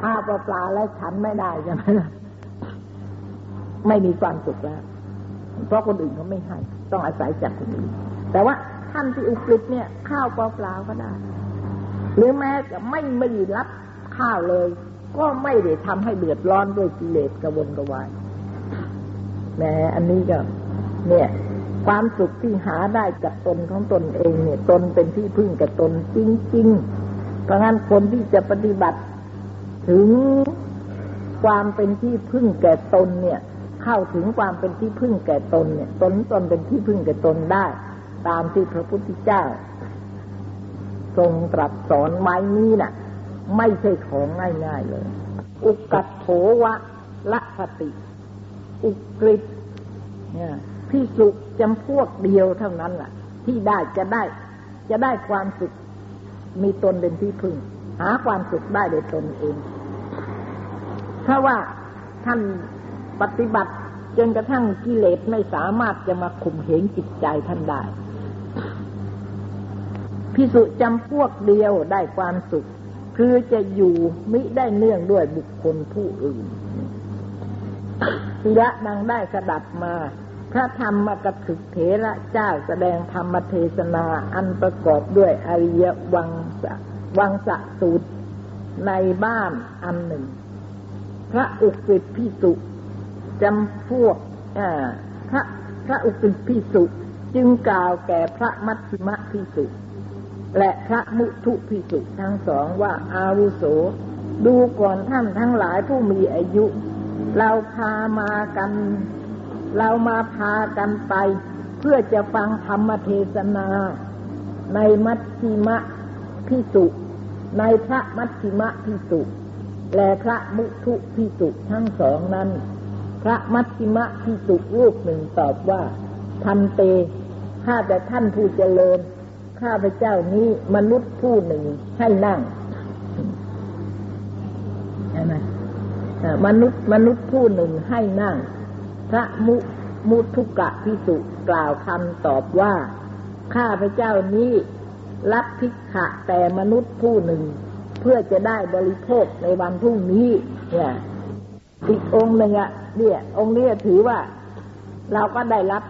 ข้าวปลาแล้วฉันไม่ได้ใช่ไหมล่ะไม่มีความสุขแล้ว เพราะคนอื่นเขาไม่ให้ ต้องอาศัยจากคนอื่น แต่ว่าท่านที่อุกฤษเนี่ย ข้าวเปล่าก็ได้ หรือแม้จะไม่ไม่รับข้าวเลย ก็ไม่ได้ทำให้เดือดร้อนด้วยกิเลสกระวนกระวายแม้อันนี้ก็ เนี่ย ความสุขที่หาได้จากตนของตนเองเนี่ย ตนเป็นที่พึ่งกับตนจริงๆเพราะงั้นคนที่จะปฏิบัติ ถึงความเป็นที่พึ่งแก่ตนเนี่ย เข้าถึงความเป็นที่พึ่งแก่ตนเนี่ย ตนตนเป็นที่พึ่งแก่ตนได้ ตามที่พระพุทธเจ้า ทรงตรัสสอนไว้นี้น่ะ ไม่ใช่ของง่ายๆเลย อุกัตโถวะละสติ อุกฤษเนี่ยพิสุจำพวกเดียวเท่านั้นแหละที่ได้จะได้จะได้ความสุขมีตนเป็นที่พึ่ง หาความสุขได้โดยตนเอง เพราะว่าท่านปฏิบัติจนกระทั่งกิเลสไม่สามารถจะมาข่มเหงจิตใจท่านได้พิสุจำพวกเดียวได้ความสุข คือจะอยู่มิได้เนื่องด้วยบุคคลผู้อื่นศิระดังได้สดับมา พระธรรมกถึกเถระเจ้าแสดงธรรมเทศนาอันประกอบด้วยอริยวังส วังสะสูตรในบ้านอันหนึ่ง พระอุกฤษพิสุจำพวกพระพระอุกฤษพิสุจึงกล่าวแก่พระมัชฌิมพิสุและพระมุทุพิสุทั้งสองว่าอาวุโส ดูก่อนท่านทั้งหลายผู้มีอายุ เราพามากัน เรามาพากันไป เพื่อจะฟังธรรมเทศนา ในมัชฌิม พิสุในพระมัชฌิมพิสุและพระมุทุพิสุทั้งสองนั้น พระมัชฌิมพิสุรูปหนึ่งตอบว่าทันเตข้าแต่ท่านผู้เจริญ ข้าพเจ้านี้มนุษย์ผู้หนึ่งให้นั่งใช่ไหมมนุษย์มนุษย์ผู้หนึ่งให้นั่ง พระมุมุทุกะพิสุกล่าวคำตอบว่า ข้าพเจ้านี้ รับพิกขะแต่มนุษย์ผู้หนึ่ง เพื่อจะได้บริโภคในวันพรุ่งนี้ เนี่ยอีกองหนึ่งอะเนี่ย องค์นี้ถือว่า เราก็ได้รับ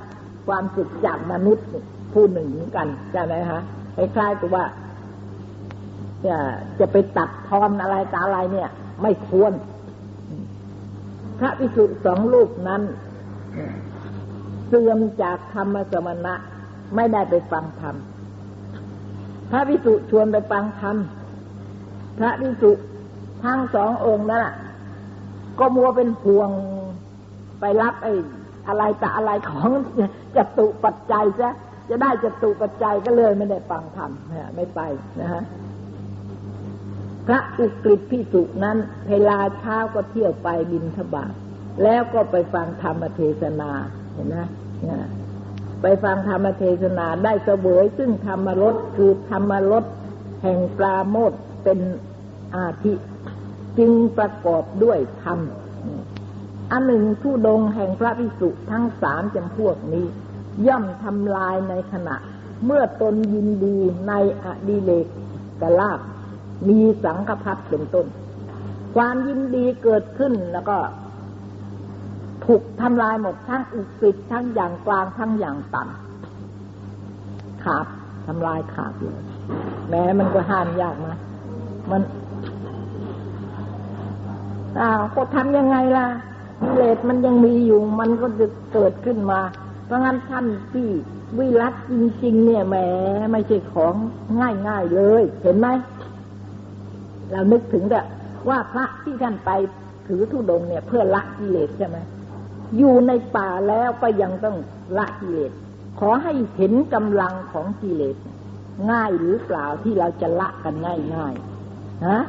ความสุขจากมนุษย์ผู้หนึ่งเหมือนกันใช่ไหมคะคล้ายๆกับว่าจะจะไปตัดทอนอะไรตาอะไรเนี่ย ไม่ควร พระภิกษุสองรูปนั้นเสื่อมจากธรรมสมณะ ไม่ได้ไปฟังธรรม พระภิกษุชวนไปฟังธรรม พระภิกษุทั้งสององค์นั่นล่ะก็มัวเป็นห่วงไปรับไอ้อะไรแต่อะไรของจตุปัจจัยซะจะได้จตุปัจจัยก็เลยไม่ได้ฟังธรรมไม่ไปนะฮะพระอุกฤษพิสุนั้นเวลาเช้าก็เที่ยวไปบินทบาทแล้วก็ไปฟังธรรมเทศนาเห็นไหม ไปฟังธรรมเทศนาได้เสวยซึ่งธรรมรสคือธรรมรสแห่งปราโมทเป็นอาทิจึงประกอบด้วยธรรม อันหนึ่งผู้ดงแห่งพระภิกษุทั้งสามจำพวกนี้ ย่อมทำลายในขณะ เมื่อตนยินดีในอดีเลกกลาบมีสังฆพัดเป็นต้น ความยินดีเกิดขึ้นแล้วก็ ถูกทำลายหมดทั้งอุกฤษทั้งอย่างกลางทั้งอย่างต่ำขาดทำลายขาดเลยแม้มันก็ห้ามยากนะมันอ้าวก็ทำยังไงล่ะกิเลสมันยังมีอยู่ มันก็จะเกิดขึ้นมา เพราะงั้นท่านที่วิรัตจริง ๆ เนี่ยแหมไม่ใช่ของง่ายๆเลย เห็นไหมเรานึกถึงแบบว่าพระที่ท่านไปถือธุดงเนี่ย เพื่อละกิเลสใช่ไหม อยู่ในป่าแล้วก็ยังต้องละกิเลส ขอให้เห็นกำลังของกิเลส ง่ายหรือเปล่าที่เราจะละกันง่ายๆฮะ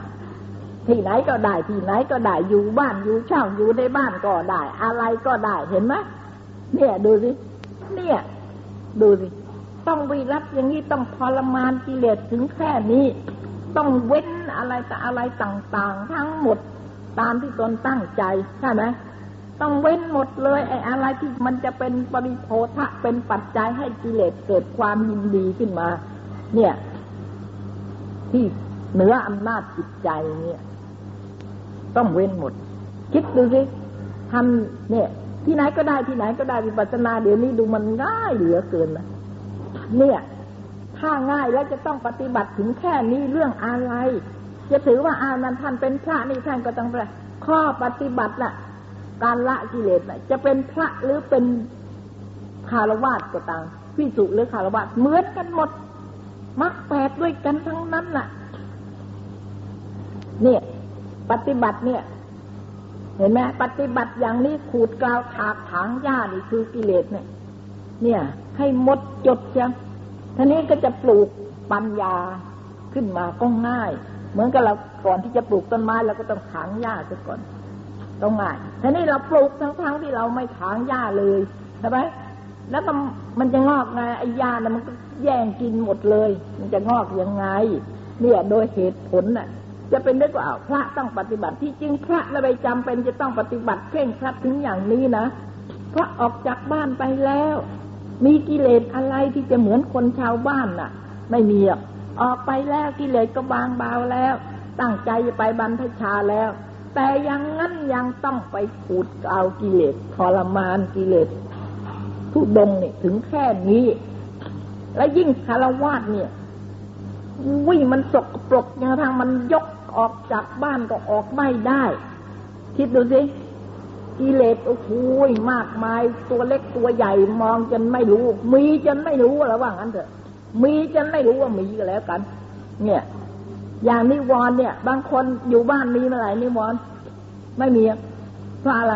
ที่ไหนก็ได้ที่ไหนก็ได้อยู่บ้านอยู่ช่องอยู่ในบ้านก็ได้ อะไรก็ได้เห็นไหมเนี่ยดูสิเนี่ย ดูสิต้องวิรัตอย่างนี้ต้องทรมานกิเลสถึงแค่นี้ ต้องเว้นอะไรแต่อะไรต่าง ๆ ทั้งหมดตามที่ตนตั้งใจใช่ไหม ต้องเว้นหมดเลยไอ้อะไรที่มันจะเป็นปริโภทะเป็นปัจจัยให้กิเลสเกิดความยินดีขึ้นมา เนี่ย ที่เหนืออำนาจจิตใจเนี่ย ต้องเว้นหมด คิดดูสิทำเนี่ย ที่ไหนก็ได้ที่ไหนก็ได้วิปัสสนาเดี๋ยวนี้ดูมันง่ายเหลือเกินนะเนี่ย ถ้าง่ายแล้วจะต้องปฏิบัติถึงแค่นี้เรื่องอะไร จะถือว่าอานันท่านเป็นพระนี่ท่านก็ต้องไปข้อปฏิบัติน่ะ การละกิเลสน่ะจะเป็นพระหรือเป็นคารวาสก็ตามพิสุหรือคารวาสเหมือนกันหมดมรรคแปดด้วยกันทั้งนั้นน่ะ เนี่ย ปฏิบัติเนี่ย เห็นไหมปฏิบัติอย่างนี้ขูดกลาวถากถางหญ้านี่คือกิเลสเนี่ย เนี่ย ให้หมดจดจังท่านี้ก็จะปลูกปัญญาขึ้นมาก็ง่าย เหมือนกับเราก่อนที่จะปลูกต้นไม้เราก็ต้องถางหญ้าซะก่อน ต้องง่ายท่นี้เราปลูกทั้งๆที่เราไม่ถางหญ้าเลยใช่ไหมแล้วมันมันจะงอกไงไอ้หญ้านะมันก็แย่งกินหมดเลย มันจะงอกยังไง เนี่ยโดยเหตุผลน่ะ จะเป็นได้กว่าพระต้องปฏิบัติที่จริงพระและไปจำเป็นจะต้องปฏิบัติเคร่งครัดถึงอย่างนี้นะเพราะออกจากบ้านไปแล้ว มีกิเลสอะไรที่จะเหมือนคนชาวบ้านน่ะ ไม่มีอออกไปแล้วกิเลสก็บางเบาแล้ว ตั้งใจจะไปบรรพชาแล้ว แต่ยังงั้นยังต้องไปขูดเอากิเลสทรมานกิเลสทุดงเนี่ยถึงแค่นี้ และยิ่งคารวาสเนี่ยวิ่งมันสกปรกอย่างทางมันยกออกจากบ้านก็ออกไม่ได้ คิดดูสิกิเลสโอ้โหมากมายตัวเล็กตัวใหญ่มองจนไม่รู้ มีจนไม่รู้แล้วว่างั้นเถอะ มีจนไม่รู้ว่ามีก็แล้วกัน เนี่ย อย่างนิวรณ์เนี่ย บางคนอยู่บ้านมีเมื่อไหร่นิวรณ์ไม่มีเพราะอะไร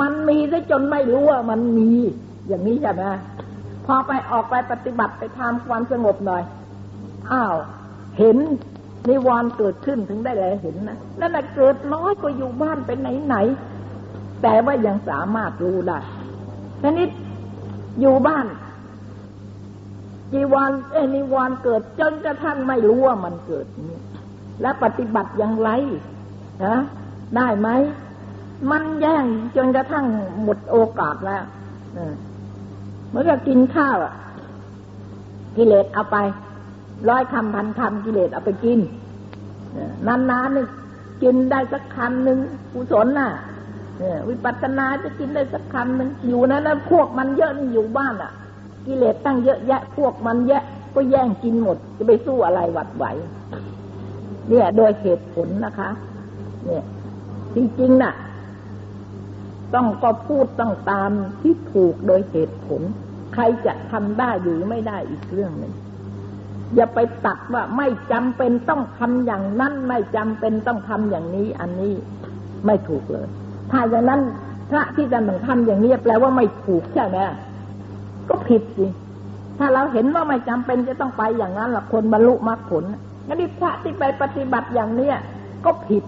มันมีซะจนไม่รู้ว่ามันมี อย่างนี้ใช่ไหมพอไปออกไปปฏิบัติไปทำความสงบหน่อยอ้าวเห็นนิวรณ์เกิดขึ้นถึงได้เลยเห็นนะนั่นแหะเกิดน้อยก็อยู่บ้านไปไหนไหน แต่ว่ายังสามารถรู้ได้ทีนี้อยู่บ้านจีวรเอนิวรณ์เกิดจนกระทั่งไม่รู้ว่ามันเกิดนี้ และปฏิบัติอย่างไรนะได้ไหม มันแย่งจนกระทั่งหมดโอกาสแล้วเมื่อกินข้าวกิเลสเอาไป ร้อยคำพันคำกิเลสเอาไปกินนานๆนี่กินได้สักคำหนึ่งกุศลน่ะวิปัสสนาจะกินได้สักคำหนึ่งอยู่นั้นะพวกมันเยอะนี่อยู่บ้านอะ กิเลสตั้งเยอะแยะ พวกมันแยะ ก็แย่งกินหมด จะไปสู้อะไรหวัดไหว เนี่ย โดยเหตุผลนะคะ เนี่ย จริงๆน่ะ ต้องก็พูดต้องตามที่ถูกโดยเหตุผล ใครจะทำได้หรือไม่ได้อีกเรื่องหนึ่งอย่าไปตัดว่าไม่จำเป็นต้องทำอย่างนั้น ไม่จำเป็นต้องทำอย่างนี้ อันนี้ไม่ถูกเลย ถ้าอย่างนั้นพระที่จะต้องทำอย่างนี้แปลว่าไม่ถูกใช่ไหมก็ผิดสิถ้าเราเห็นว่าไม่จำเป็นจะต้องไปอย่างนั้นละคนบรรลุมรรคผล งั้นพระที่ไปปฏิบัติอย่างเนี้ยก็ผิด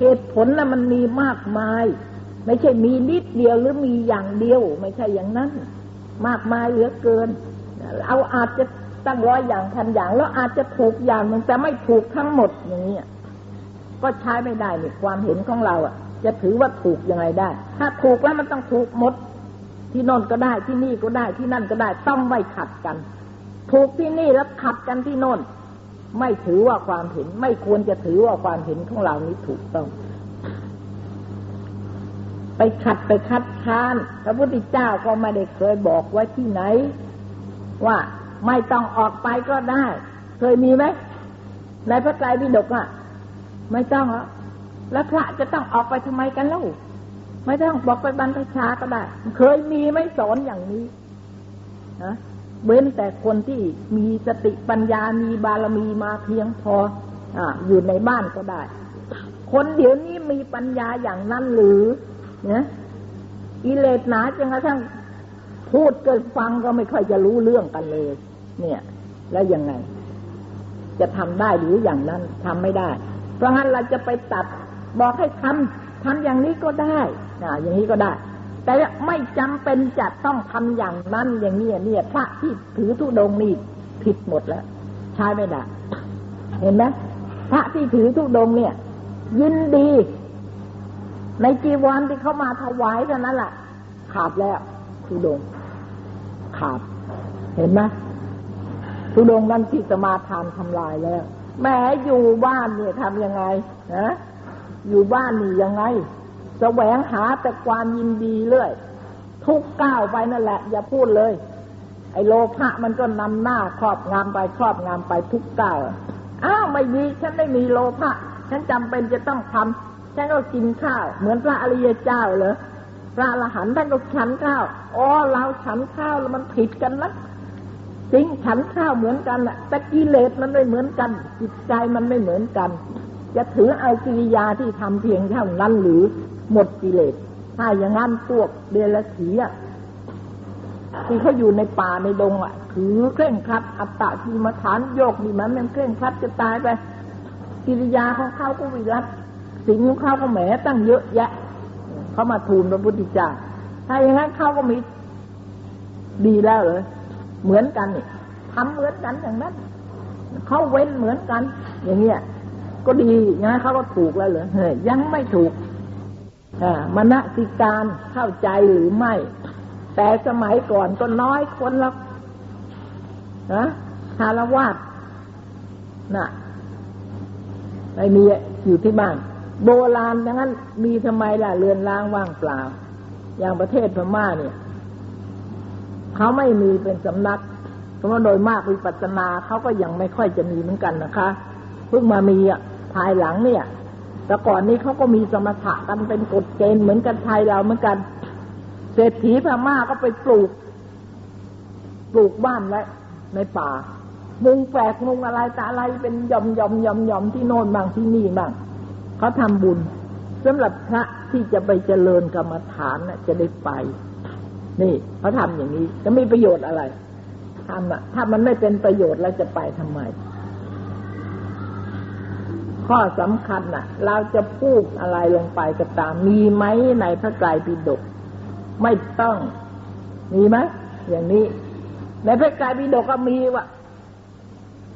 เหตุผลน่ะมันมีมากมาย ไม่ใช่มีนิดเดียวหรือมีอย่างเดียว ไม่ใช่อย่างนั้น มากมายเหลือเกินเราอาจจะตั้งร้อยอย่างพันอย่าง แล้วอาจจะถูกอย่างหนึ่งแต่ไม่ถูกทั้งหมดอย่างนี้ก็ใช้ไม่ได้เนี่ยความเห็นของเราอะ จะถือว่าถูกยังไงได้ ถ้าถูกแล้วมันต้องถูกหมด ที่นนก็ได้ที่นี่ก็ได้ที่นั่นก็ได้ต้องไม่ขัดกัน ถูกที่นี่แล้วขัดกันที่โน่น ไม่ถือว่าความเห็น ไม่ควรจะถือว่าความเห็นของเรานี้ถูกต้อง ไปขัดไปคัดค้าน พระพุทธเจ้าก็ไม่ได้เคยบอกไว้ที่ไหน ว่าไม่ต้องออกไปก็ได้ เคยมีไหมในพระไตรปิฎกอะ ไม่ต้องหรอแล้วพระจะต้องออกไปทำไมกันเล่าไม่ต้องบอกไปบรรพชาก็ได้ เคยมีไม่สอนอย่างนี้นะ เว้นแต่คนที่มีสติปัญญามีบารมีมาเพียงพอออยู่ในบ้านก็ได้ คนเดี๋ยวนี้มีปัญญาอย่างนั้นหรือเนี่ยอิเลสหนาจนกระทั่งพูดเกันฟังก็ไม่ค่อยจะรู้เรื่องกันเลย เนี่ย แล้วยังไง จะทำได้หรืออย่างนั้นทำไม่ได้ เพราะงั้นเราจะไปตัดบอกให้ทำทำอย่างนี้ก็ได้นะอย่างนี้ก็ได้ แต่ไม่จำเป็นจะต้องทำอย่างนั้นอย่างนี้เนี่ยพระที่ถือทุดงนี่ผิดหมดแล้ว ใช้ไม่ได้เห็นไหมพระที่ถือทุดงเนี่ย ยินดี ในจีวรที่เขามาถวายเท่านั้นแหละขาดแล้วทุดง ขาด เห็นไหมทุดงนั้นที่สมาทานทำลายแล้วแม้อยู่บ้านเนี่ยทำยังไงนะอยู่บ้านนี่ยังไง แสวงหาแต่ความยินดีเรื่อย ทุกก้าวไปนั่นแหละ อย่าพูดเลย ไอ้โลภะมันก็นำหน้าครอบงำไปครอบงำไปทุกก้าวอ้าวไม่มีฉันไม่มีโลภะฉันจำเป็นจะต้องทำฉันก็กินข้าว เหมือนพระอริยเจ้าเหรอพระอรหันต์ท่านก็ฉันข้าวอ๋อเราฉันข้าวแล้วมันผิดกันนะจริงฉันข้าวเหมือนกันแหละแต่กิเลสมันไม่เหมือนกัน จิตใจมันไม่เหมือนกัน จะถือเอากิริยาที่ทำเพียงเท่านั้นหรือ หมดกิเลสถ้าอย่างนั้นพวกเดรัจฉีอะที่เขาอยู่ในป่าในดงอะ ถือเคร่งครัด อัตตะทีมาฐานโยกดีมันมันเคร่งครัดจะตายไป กิริยาของเขาก็วิรัตสิ่งของเขาก็แหมตั้งเยอะแยะเขามาทูลพระพุทธเจ้าถ้าอย่างนั้นเขาก็มีดีแล้วเลยเหมือนกันนี่ทำเหมือนกันอย่างนั้นเขาเว้นเหมือนกัน อย่างเงี้ยก็ดีอย่างนั้นเขาก็ถูกแล้วเหรอเฮ้ยยังไม่ถูก มณสิการเข้าใจหรือไม่ แต่สมัยก่อนก็น้อยคนแล้วนะคารวาสน่ะไม่มีอยู่ที่บ้าน โบราณดังนั้น มีทำไมล่ะเรือนร้างว่างเปล่า อย่างประเทศพม่าเนี่ย เขาไม่มีเป็นสำนักเพราะว่าโดยมากวิปัสสนาเขาก็ยังไม่ค่อยจะมีเหมือนกันนะคะเพิ่งมามีอะภายหลังเนี่ย แต่ก่อนนี้เขาก็มีสมถะกันเป็นกฎเกณฑ์เหมือนกันไทยเราเหมือนกัน เศรษฐีพม่าก็ไปปลูก ปลูกบ้านไว้ในป่า มุงแฝกมุงอะไรแต่อะไรเป็นยอมยอมยอมยอมที่โน่นบ้างที่นี่บ้างเขาทำบุญสำหรับพระที่จะไปเจริญกรรมฐานน่ะจะได้ไป นี่เขาทำอย่างนี้จะมีประโยชน์อะไรทำอะถ้ามันไม่เป็นประโยชน์แล้วจะไปทำไม ข้อสำคัญน่ะ เราจะพูดอะไรลงไปก็ตาม มีไหมในพระไตรปิฎกไม่ต้อง มีไหมอย่างนี้ ในพระไตรปิฎกก็มีว่า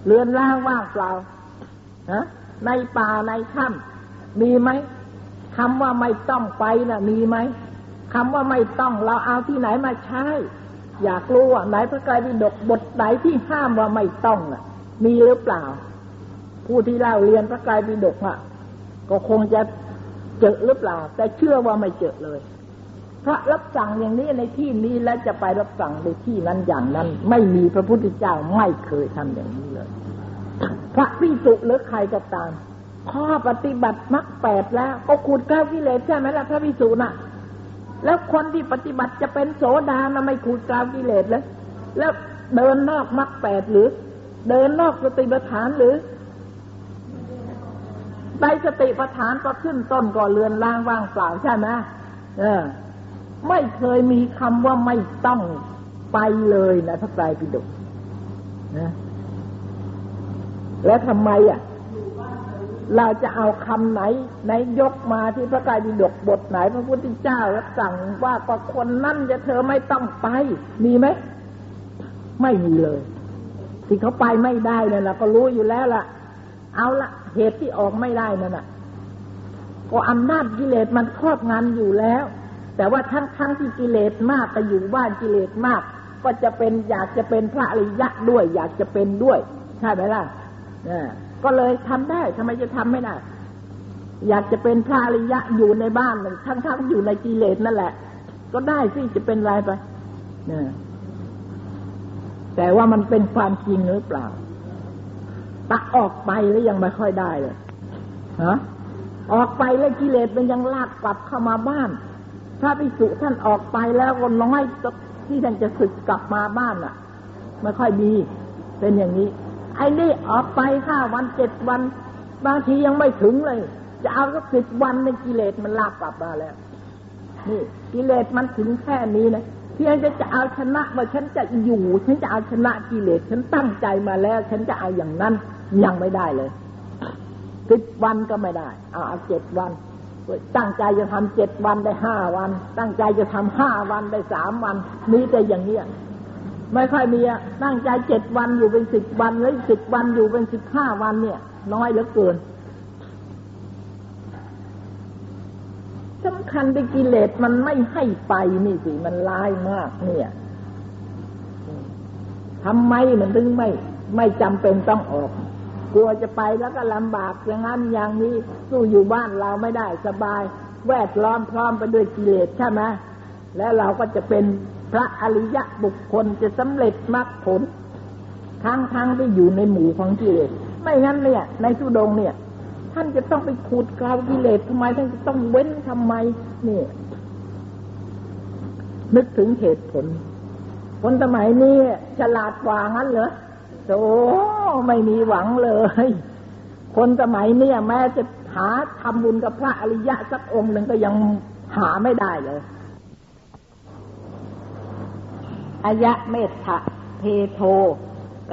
เรือนร่างว่างเปล่าฮะในป่าในถ้ำมีไหมคำว่าไม่ต้องไปน่ะ มีไหมคำว่าไม่ต้องเราเอาที่ไหนมาใช้ อยากรู้ว่าไหนพระไตรปิฎกบทไหนที่ห้ามว่าไม่ต้องน่ะ มีหรือเปล่า ผู้ที่เล่าเรียนพระไตรปิฎกอะก็คงจะเจอหรือเปล่า แต่เชื่อว่าไม่เจอเลย พระรับสั่งอย่างนี้ในที่นี้แล้วจะไปรับสั่งในที่นั้นอย่างนั้น ไม่มีพระพุทธเจ้าไม่เคยทำอย่างนี้เลย พระพิสุหรือใครก็ตาม ข้อปฏิบัติมรรคแปดแล้ว ก็ขูดก้าวกิเลสใช่ไหมล่ะพระพิสุน่ะ แล้วคนที่ปฏิบัติจะเป็นโสดานะไม่ขูดก้าวกิเลสเลยแล้วเดินนอกมรรคแปดหรือ เดินนอกสติปัฏฐานหรือ ในสติปัฏฐานก็ขึ้นต้นก่อเรือนล่างว่างเปล่าใช่ไหมเออ ไม่เคยมีคำว่าไม่ต้องไปเลยนะพระไตรปิฎกนะแล้วทำไมอะ เราจะเอาคำไหน ไหนยกมาที่พระไตรปิฎกบทไหน พระพุทธเจ้าแล้วสั่งว่าก็คนนั่นจะเธอไม่ต้องไป มีไหมไม่มีเลยที่เขาไปไม่ได้นั่นแหละก็รู้อยู่แล้วล่ะ เอาละ เหตุที่ออกไม่ได้นั่นน่ะ ก็อำนาจกิเลสมันครอบงำอยู่แล้ว แต่ว่าทั้งทั้งที่กิเลสมากไปอยู่บ้านกิเลสมาก ก็จะเป็นอยากจะเป็นพระอริยะด้วย อยากจะเป็นด้วย ใช่ไหมล่ะก็เลยทำได้ทำไมจะทำไม่ได้อยากจะเป็นพระอริยะอยู่ในบ้านทั้งทั้งอยู่ในกิเลสนั่นแหละ ก็ได้สิจะเป็นไรไปแต่ว่ามันเป็นความจริงหรือเปล่า ตักออกไปแล้วยังไม่ค่อยได้เลยฮะออกไปแล้วกิเลสมันยังลากกลับเข้ามาบ้านพระภิกษุท่านออกไปแล้วก็น้อยที่ท่านจะสึกกลับมาบ้านอะ ไม่ค่อยมี เป็นอย่างนี้ ไอ้นี่ออกไปห้าวันเจ็ดวัน บางทียังไม่ถึงเลย จะเอาสักสิบวันในกิเลสมันลากกลับมาแล้ว นี่ กิเลสมันถึงแค่นี้นะเพียงจะจะเอาชนะว่าฉันจะอยู่ ฉันจะเอาชนะกิเลส ฉันตั้งใจมาแล้ว ฉันจะเอาอย่างนั้น ยังไม่ได้เลยสิบวันก็ไม่ได้เอาเอาเจ็ดวัน ตั้งใจจะทำเจ็ดวันได้ห้าวัน ตั้งใจจะทำห้าวันได้สามวันมีแต่อย่างเนี้ยไม่ค่อยมีอะตั้งใจเจ็ดวันอยู่เป็นสิบวันหรือสิบวันอยู่เป็นสิบห้าวันเนี่ย น้อยเหลือเกินสำคัญในกิเลสมันไม่ให้ไปนี่สิมันร้ายมากเนี่ยทำไมมันถึงไม่ไม่จำเป็นต้องออก กลัวจะไปแล้วก็ลำบากอย่างนั้นอย่างนี้สู้อยู่บ้านเราไม่ได้สบาย แวดล้อมพร้อมไปด้วยกิเลสใช่ไหมแล้วเราก็จะเป็นพระอริยะบุคคลจะสำเร็จมรรคผล ทั้งทั้งที่อยู่ในหมู่ของกิเลสไม่งั้นเนี่ย ในสุดงเนี่ย ท่านจะต้องไปขูดกลาวกิเลสทำไมท่านจะต้องเว้นทำไมนี่นึกถึงเหตุผลคนสมัยนี้ฉลาดกว่างั้นเหรอ โอ้ไม่มีหวังเลย คนสมัยนี้แม้จะหาทำบุญกับพระอริยะสักองค์หนึ่งก็ยังหาไม่ได้เลยอายะเมตถะเพโท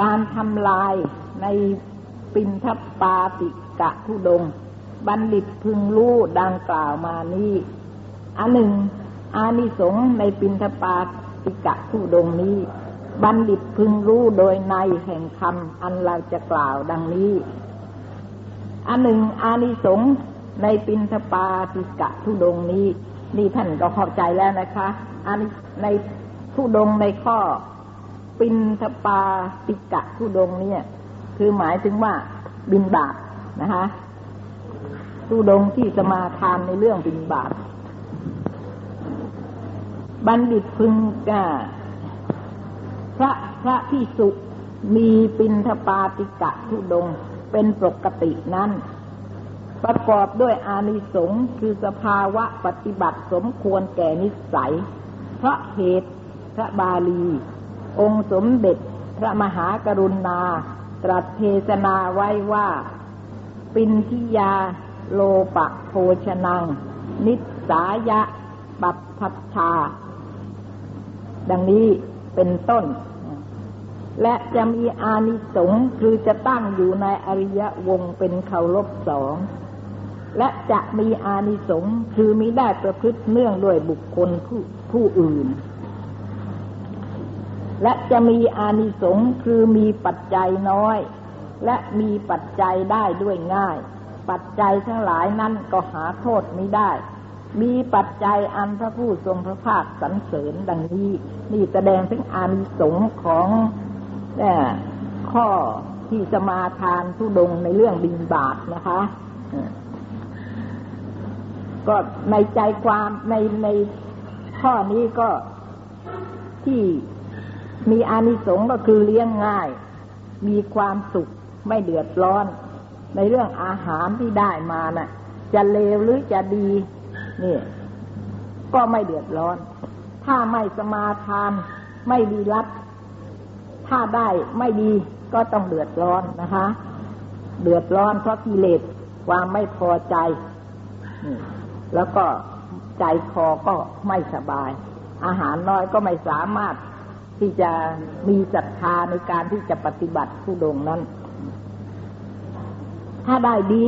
การทำลายในปินทปาติกะทุดง บัณฑิตพึงรู้ดังกล่าวมานี้อันหนึ่ง อานิสงส์ในปินทปาติกะทุดงนี้ บัณฑิตพึงรู้โดยในแห่งคำอันเราจะกล่าวดังนี้ อันหนึ่งอานิสงส์ในปินทปาติกะทุดงนี้ นี่ท่านก็เข้าใจแล้วนะคะอันในทุดงในข้อ ปินทปาติกะทุดงเนี่ย คือหมายถึงว่าบินบาปนะคะทุดงที่สมาทานในเรื่องบินบาปบัณฑิตพึงกา พระพระที่สุมีปินทปาติกะทุดงเป็นปกตินั้น ประกอบด้วยอานิสงส์คือสภาวะปฏิบัติสมควรแก่นิสัย เพราะเหตุพระบาลี องค์สมเด็จพระมหากรุณา ตรัสเทศนาไว้ว่า ปินทิยาโลปะโภชนัง นิสายะ ปัปพัชชาดังนี้ เป็นต้น และจะมีอานิสงส์คือจะตั้งอยู่ในอริยวงเป็นเคารพสอง และจะมีอานิสงส์คือมิได้ประพฤติเนื่องด้วยบุคคลผู้ผู้อื่น และจะมีอานิสงส์คือมีปัจจัยน้อย และมีปัจจัยได้ด้วยง่าย ปัจจัยทั้งหลายนั้นก็หาโทษไม่ได้ มีปัจจัยอันพระผู้ทรงพระภาคสรรเสริญดังนี้ นี่แสดงถึงอานิสงส์ของข้อที่สมาทานทุดงในเรื่องบินบาทนะคะก็ในใจความในในข้อนี้ก็ที่มีอานิสงส์ก็คือเลี้ยงง่าย มีความสุขไม่เดือดร้อน ในเรื่องอาหารที่ได้มานะ่ะ จะเลวหรือจะดี นี่ก็ไม่เดือดร้อน ถ้าไม่สมาทาน ไม่ดีรับถ้าได้ไม่ดีก็ต้องเดือดร้อนนะคะ เดือดร้อนเพราะกิเลสความไม่พอใจ แล้วก็ใจคอก็ไม่สบาย อาหารน้อยก็ไม่สามารถที่จะมีศรัทธาในการที่จะปฏิบัติผู้ดงนั้น ถ้าได้ดี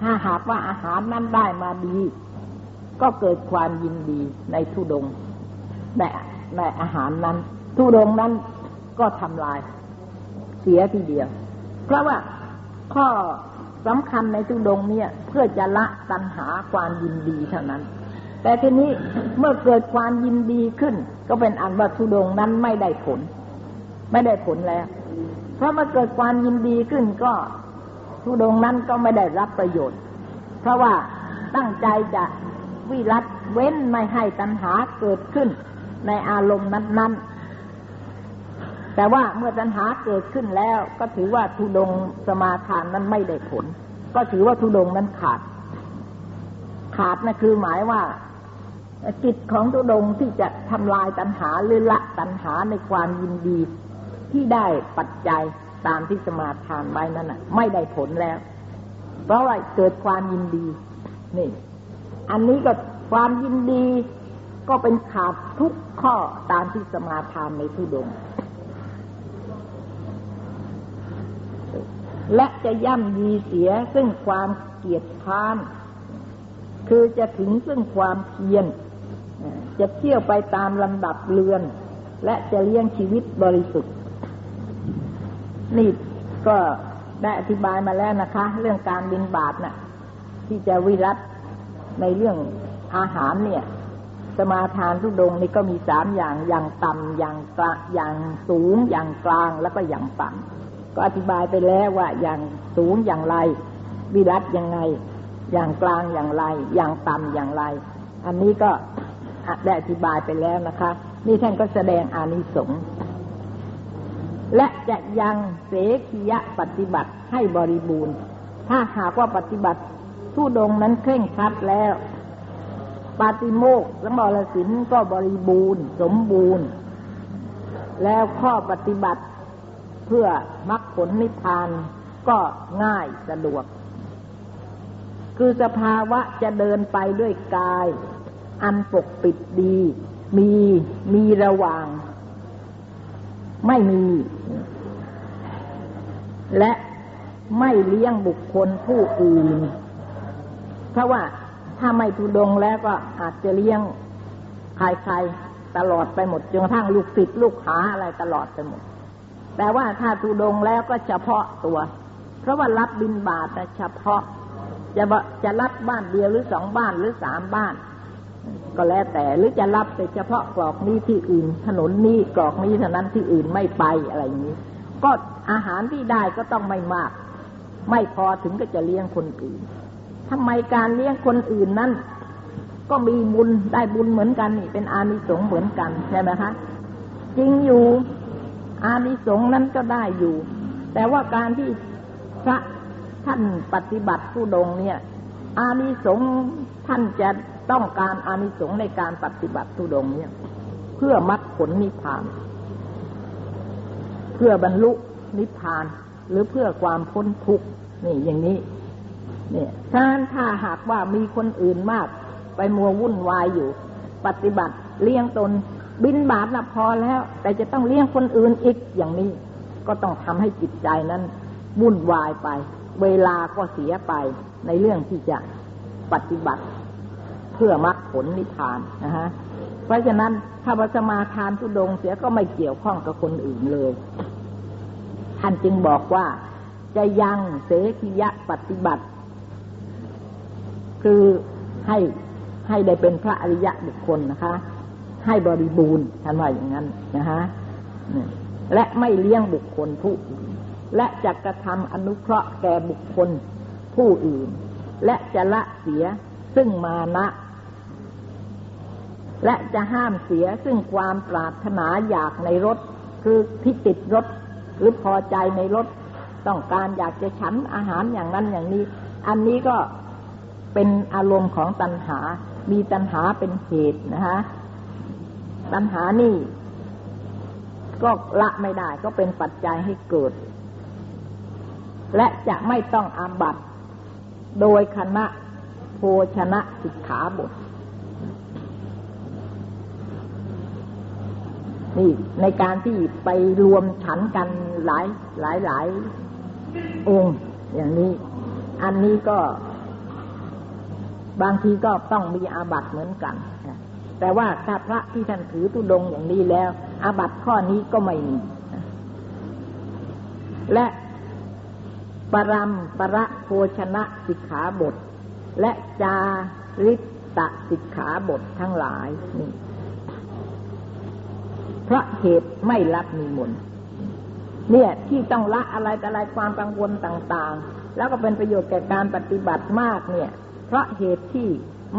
ถ้าหากว่าอาหารนั้นได้มาดี ก็เกิดความยินดีในทุดงในในอาหารนั้น ทุดงนั้นก็ทำลาย เสียทีเดียว เพราะว่าข้อสำคัญในทุดงเนี่ย เพื่อจะละตัณหาความยินดีเท่านั้น แต่ทีนี้เมื่อเกิดความยินดีขึ้น ก็เป็นอันว่าทุดงนั้นไม่ได้ผล ไม่ได้ผลแล้ว เพราะเมื่อเกิดความยินดีขึ้นก็ทุดงนั้นก็ไม่ได้รับประโยชน์ เพราะว่าตั้งใจจะ วิรัตเว้นไม่ให้ตัณหาเกิดขึ้นในอารมณ์นั้น ๆ แต่ว่าเมื่อตัณหาเกิดขึ้นแล้ว ก็ถือว่าทุดงสมาทานนั้นไม่ได้ผล ก็ถือว่าทุดงนั้นขาด ขาดนะคือหมายว่าจิตของตุดงที่จะทำลายตัณหาหรือละตัณหาในความยินดีที่ได้ปัจจัยตามที่สมาทานไว้นั่นน่ะ ไม่ได้ผลแล้ว เพราะว่าเกิดความยินดี นี่ อันนี้ก็ความยินดีก็เป็นขาดทุกข้อตามที่สมาทานในทุดง และจะย่ำยีเสียซึ่งความเกียดค้าน คือจะถึงซึ่งความเพียรจะเที่ยวไปตามลำดับเรือน และจะเลี้ยงชีวิตบริสุทธิ์ นี่ก็ได้อธิบายมาแล้วนะคะ เรื่องการบินบาทนะ่ะที่จะวิรัต ในเรื่องอาหารเนี่ย สมาทานทุดงนี่ก็มีสามอย่างอย่างต่ำอย่างกลางอย่างสูง อย่างกลางแล้วก็อย่างต่ก็อธิบายไปแล้วว่าอย่างสูงอย่างไร วิรัตยังไง อย่างกลางอย่างไร อย่างต่ำอย่างไร อันนี้ก็ได้อธิบายไปแล้วนะคะ นี่ท่านก็แสดงอานิสงส์และจะยังเสขียปฏิบัติให้บริบูรณ์ ถ้าหากว่าปฏิบัติ ทุดงนั้นเคร่งครัดแล้ว ปาติโมกและมรสินก็บริบูรณ์ สมบูรณ์ แล้วข้อปฏิบัติเพื่อมรรคผลนิพพานก็ง่ายสะดวก คือสภาวะจะเดินไปด้วยกาย อันปกปิดดี มีมีระหว่าง ไม่มี และไม่เลี้ยงบุคคลผู้อื่น เพราะว่าถ้าไม่ทุดงแล้วก็อาจจะเลี้ยงใครๆตลอดไปหมดจนกระทั่งลูกศิษย์ลูกหาอะไรตลอดไปหมด แต่ว่าถ้าทุดงแล้วก็เฉพาะตัว เพราะว่ารับบินบาตเฉพาะ จะจะรับบ้านเดียวหรือสองบ้านหรือสามบ้าน ก็แล้วแต่หรือจะรับแต่เฉพาะกรอกนี้ที่อื่น ถนนนี้กรอกนี้เท่านั้นที่อื่นไม่ไปอะไรอย่างนี้ ก็อาหารที่ได้ก็ต้องไม่มาก ไม่พอถึงก็จะเลี้ยงคนอื่น ทำไมการเลี้ยงคนอื่นนั้นก็มีบุญได้บุญเหมือนกันนี่เป็นอานิสงส์เหมือนกันใช่ไหมคะจริงอยู่อานิสงส์นั้นก็ได้อยู่ แต่ว่าการที่พระท่านปฏิบัติผู้ดงเนี่ย อานิสงส์ท่านจะต้องการอานิสงส์ในการปฏิบัติผู้ดงเนี่ย เพื่อมรรคผลนิพพาน เพื่อบรรลุนิพพาน หรือเพื่อความพ้นทุกข์นี่อย่างนี้ เนี่ยถ้าถ้าหากว่ามีคนอื่นมาก ไปมัววุ่นวายอยู่ ปฏิบัติเลี้ยงตน บินบาทละพอแล้ว แต่จะต้องเลี้ยงคนอื่นอีกอย่างนี้ ก็ต้องทำให้จิตใจนั้นวุ่นวายไป เวลาก็เสียไปในเรื่องที่จะปฏิบัติเพื่อมรรคผลนิพพานนะฮะเพราะฉะนั้นถ้าวัสมาทานทุดงเสียก็ไม่เกี่ยวข้องกับคนอื่นเลย ท่านจึงบอกว่าจะยังเสกิยะปฏิบัติ คือให้ให้ได้เป็นพระอริยะบุคคลนะคะ ให้บริบูรณ์ท่านว่าอย่างนั้นนะฮะและไม่เลี้ยงบุคคลผู้อื่นและจะกระทำอนุเคราะห์แก่บุคคลผู้อื่น และจะละเสียซึ่งมานะและจะห้ามเสียซึ่งความปรารถนาอยากในรถ คือที่ติดรถหรือพอใจในรถ ต้องการอยากจะฉันอาหารอย่างนั้นอย่างนี้ อันนี้ก็ เป็นอารมณ์ของตัณหา มีตัณหาเป็นเหตุนะคะตัณหานี่ ก็ละไม่ได้ ก็เป็นปัจจัยให้เกิด และจะไม่ต้องอาบัตโดยคณะโภชนะสิกขาบทนี่ในการที่ไปรวมฉันกันหลายหลายหลายองค์ อย่างนี้ อันนี้ก็ บางทีก็ต้องมีอาบัตเหมือนกัน แต่ว่าถ้าพระที่ท่านถือตุดงอย่างนี้แล้ว อาบัตข้อนี้ก็ไม่มี และปรำประโภชนะสิกขาบท และจาริตะสิกขาบททั้งหลายนี่เพราะเหตุไม่รับมีมนเนี่ยที่ต้องละอะไรแต่อะไรความกังวลต่าง ๆ แล้วก็เป็นประโยชน์แก่การปฏิบัติมากเนี่ย เพราะเหตุที่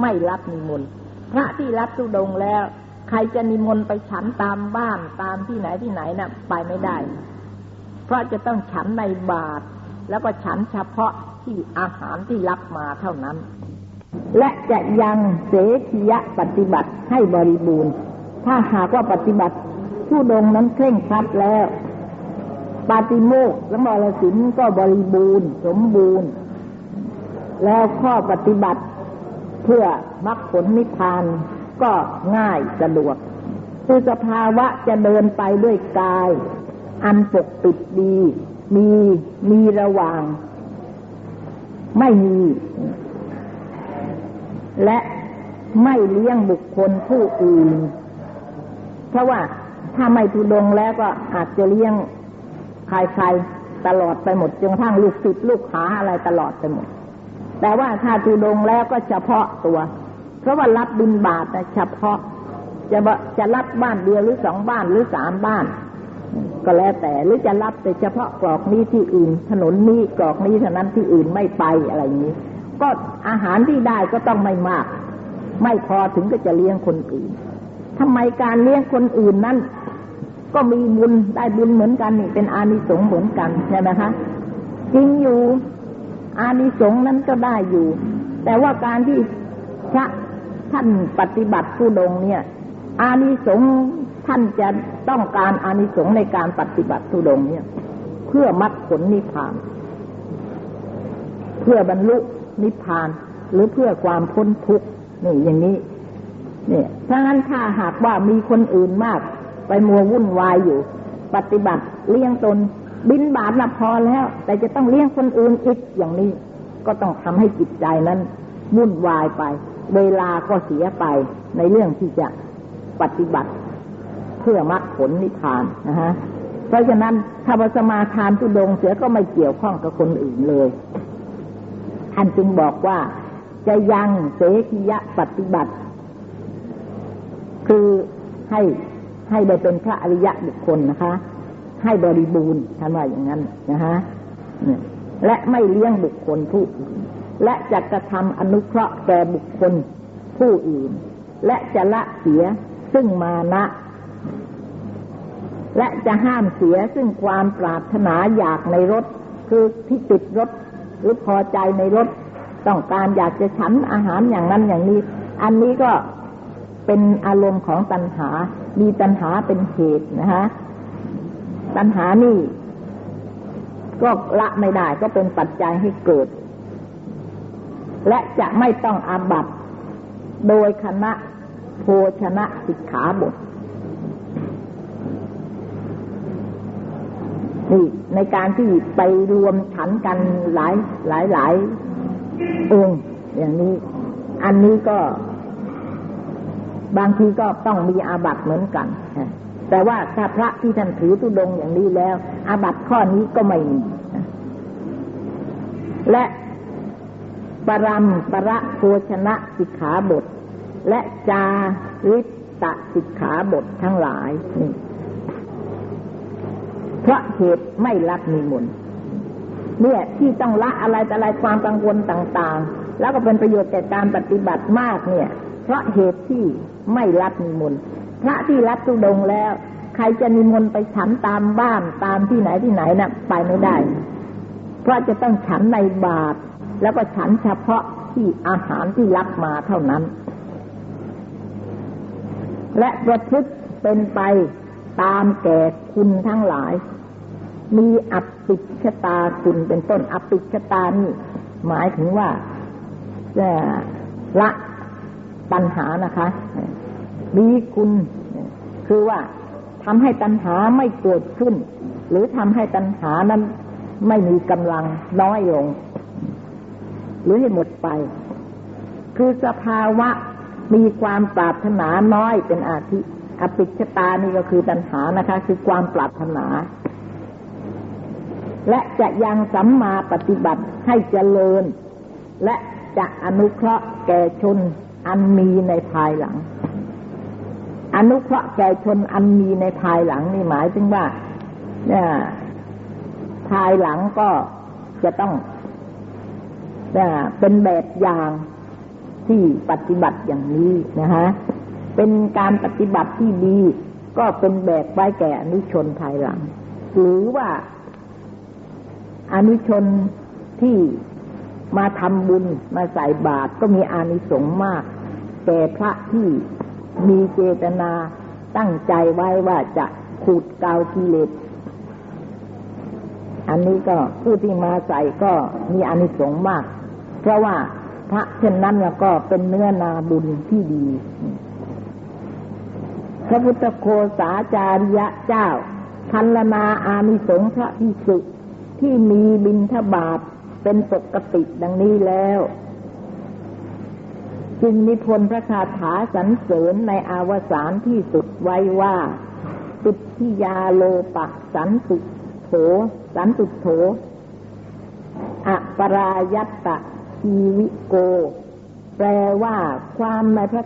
ไม่รับนิมนต์พระที่รับทุดงแล้ว ใครจะนิมนต์ไปฉันตามบ้านตามที่ไหนที่ไหนนะ่ะ ไปไม่ได้ เพราะจะต้องฉันในบาท แล้วก็ฉันเฉพาะที่อาหารที่รับมาเท่านั้น และจะยังเสขียะปฏิบัติให้บริบูรณ์ ถ้าหากว่าปฏิบัติทุดงนั้นเคร่งครัดแล้ว ปาติโมกและมรสินก็บริบูรณ์ สมบูรณ์ แล้วข้อปฏิบัติเพื่อมรรคผลนิพพานก็ง่ายสะดวก คือสภาวะจะเดินไปด้วยกาย อันปกปิดดี มีมีระหว่าง ไม่มี และไม่เลี้ยงบุคคลผู้อื่น เพราะว่าถ้าไม่ทุดงแล้วก็อาจจะเลี้ยงใครๆตลอดไปหมดจนกระทั่งลูกศิษย์ลูกหาอะไรตลอดไปหมด แต่ว่าถ้าทุดงแล้วก็เฉพาะตัว เพราะว่ารับบินบาทนะเฉพาะ จะจะรับบ้านเดียวหรือสองบ้านหรือสามบ้าน ก็แล้วแต่หรือจะรับแต่เฉพาะกรอกนี้ที่อื่น ถนนนี้กรอกนี้เท่านั้นที่อื่นไม่ไปอะไรอย่างนี้ ก็อาหารที่ได้ก็ต้องไม่มาก ไม่พอถึงก็จะเลี้ยงคนอื่นทำไมการเลี้ยงคนอื่นนั้นก็มีบุญได้บุญเหมือนกันนี่เป็นอานิสงส์เหมือนกันใช่ไหมคะจริงอยู่ อานิสงส์นั้นก็ได้อยู่ แต่ว่าการที่พระท่านปฏิบัติผู้ดงเนี่ย อานิสงส์ท่านจะต้องการอานิสงส์ในการปฏิบัติทุดงเนี่ย เพื่อมรรคผลนิพพาน เพื่อบรรลุนิพพาน หรือเพื่อความพ้นทุกข์นี่อย่างนี้เนี่ยถ้างั้นถ้าหากว่ามีคนอื่นมาก ไปมัววุ่นวายอยู่ ปฏิบัติเลี้ยงตน บินบาทละพอแล้ว แต่จะต้องเลี้ยงคนอื่นอีกอย่างนี้ ก็ต้องทำให้จิตใจนั้นวุ่นวายไป เวลาก็เสียไปในเรื่องที่จะปฏิบัติเพื่อมรรคผลนิพพานนะฮะเพราะฉะนั้นถ้าสมาทานทุดงเสียก็ไม่เกี่ยวข้องกับคนอื่นเลยท่านจึงบอกว่าจะยังเสกิยะปฏิบัติ คือให้ให้ได้เป็นพระอริยะบุคคลนะคะ ให้บริบูรณ์ท่านว่าอย่างนั้นนะฮะและไม่เลี้ยงบุคคลผู้อื่นและจะกระทำอนุเคราะห์แก่บุคคลผู้อื่น และจะละเสียซึ่งมานะและจะห้ามเสียซึ่งความปรารถนาอยากในรถ คือที่ติดรถหรือพอใจในรถ ต้องการอยากจะฉันอาหารอย่างนั้นอย่างนี้ อันนี้ก็เป็นอารมณ์ของตัณหา มีตัณหาเป็นเหตุนะฮะ ตัณหานี่ ก็ละไม่ได้ก็เป็นปัจจัยให้เกิด และจะไม่ต้องอาบัตโดยคณะโภชนะสิกขาบทนี่ในการที่ไปรวมฉันกันหลายหลายหลายองค์อย่างนี้ อันนี้ก็ บางทีก็ต้องมีอาบัตเหมือนกัน แต่ว่าถ้าพระที่ท่านถือตุดงอย่างนี้แล้ว อาบัตข้อนี้ก็ไม่มี และปรำประโภชนะสิกขาบท และจาริตะสิกขาบททั้งหลายนี่เพราะเหตุไม่รักมีมนเนี่ยที่ต้องละอะไรแต่อะไรความกังวลต่าง ๆ แล้วก็เป็นประโยชน์แก่การปฏิบัติมากเนี่ย เพราะเหตุที่ไม่รักมีมน พระที่รักตุดงแล้ว ใครจะนิมนต์ไปฉันตามบ้านตามที่ไหนที่ไหนนะ่ะ ไปไม่ได้ เพราะจะต้องฉันในบาท แล้วก็ฉันเฉพาะที่อาหารที่รับมาเท่านั้น และประพฤติเป็นไปตามแก่คุณทั้งหลาย มีอัปิชตาคุณเป็นต้นอัปิชตานี่หมายถึงว่าจะละปัญหานะคะ มีคุณ คือว่าทำให้ตัณหาไม่เกิดขึ้น หรือทำให้ตัณหานั้นไม่มีกำลังน้อยลง หรือให้หมดไป คือสภาวะมีความปรารถนาน้อยเป็นอาทิอปิชตานี่ก็คือตัณหานะคะ คือความปรารถนา และจะยังสัมมาปฏิบัติให้เจริญ และจะอนุเคราะห์แก่ชนอันมีในภายหลัง อนุเคราะห์แก่ชนอันมีในภายหลังนี่หมายถึงว่าเนี่ยภายหลังก็จะต้องเป็นแบบอย่างที่ปฏิบัติอย่างนี้นะฮะเป็นการปฏิบัติที่ดี ก็เป็นแบบไว้แก่อนุชนภายหลัง หรือว่าอนุชนที่มาทำบุญมาใส่บาตรก็มีอานิสงส์มาก แต่พระที่ มีเจตนาตั้งใจไว้ว่าจะขูดเกากิเลส อันนี้ก็ผู้ที่มาใส่ก็มีอานิสงส์มาก เพราะว่าพระเช่นนั้นแล้วก็เป็นเนื้อนาบุญที่ดี พระพุทธโคสาจาริยะเจ้า พันลนาอานิสงส์พระพิสุที่มีบินทบาทเป็นปกติดังนี้แล้ว จึงนิพนธ์พระคาถาสรรเสริญในอาวสานที่สุดไว้ว่าตุทิยาโลปะสันตุโถ สันตุโถอะปรายัตตะชีวิโก แปลว่าความในพระ